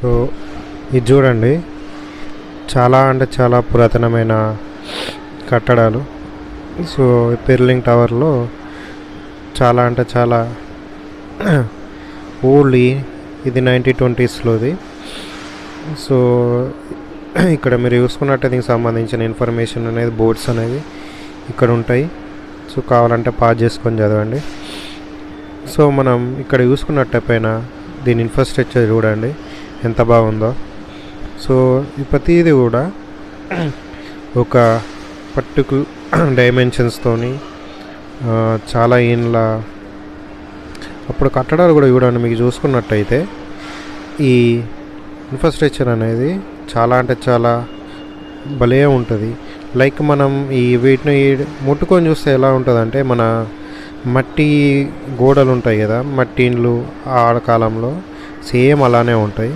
So ఇది చూడండి. చాలా అంటే చాలా పురాతనమైన కట్టడాలు. సో పెర్లింగ్ టవర్లో చాలా అంటే చాలా ఓల్డ్ ఇది నైంటీ ట్వంటీస్లోది. సో ఇక్కడ మీరు చూసుకున్నట్టే దీనికి సంబంధించిన ఇన్ఫర్మేషన్ అనేది బోర్డ్స్ అనేది ఇక్కడ ఉంటాయి. సో కావాలంటే పాస్ చేసుకొని చదవండి. సో మనం ఇక్కడ చూసుకున్నట్టే పైన దీని ఇన్ఫ్రాస్ట్రక్చర్ చూడండి. ఎంత బాగుందో. సో ఈ ప్రతిది కూడా ఒక పర్టికులర్ డైమెన్షన్స్తోని చాలా ఈయనల అప్పుడు కట్టడాలు కూడా చూడండి మీకు చూసుకున్నట్టయితే ఈ ఇన్ఫ్రాస్ట్రక్చర్ అనేది చాలా అంటే చాలా భలే ఉంటుంది. లైక్ మనం ఈ వీటిని ముట్టుకొని చూస్తే ఎలా ఉంటుందంటే మన మట్టి గోడలు ఉంటాయి కదా మట్టి ఇండ్లు ఆ కాలంలో సేమ్ అలానే ఉంటాయి.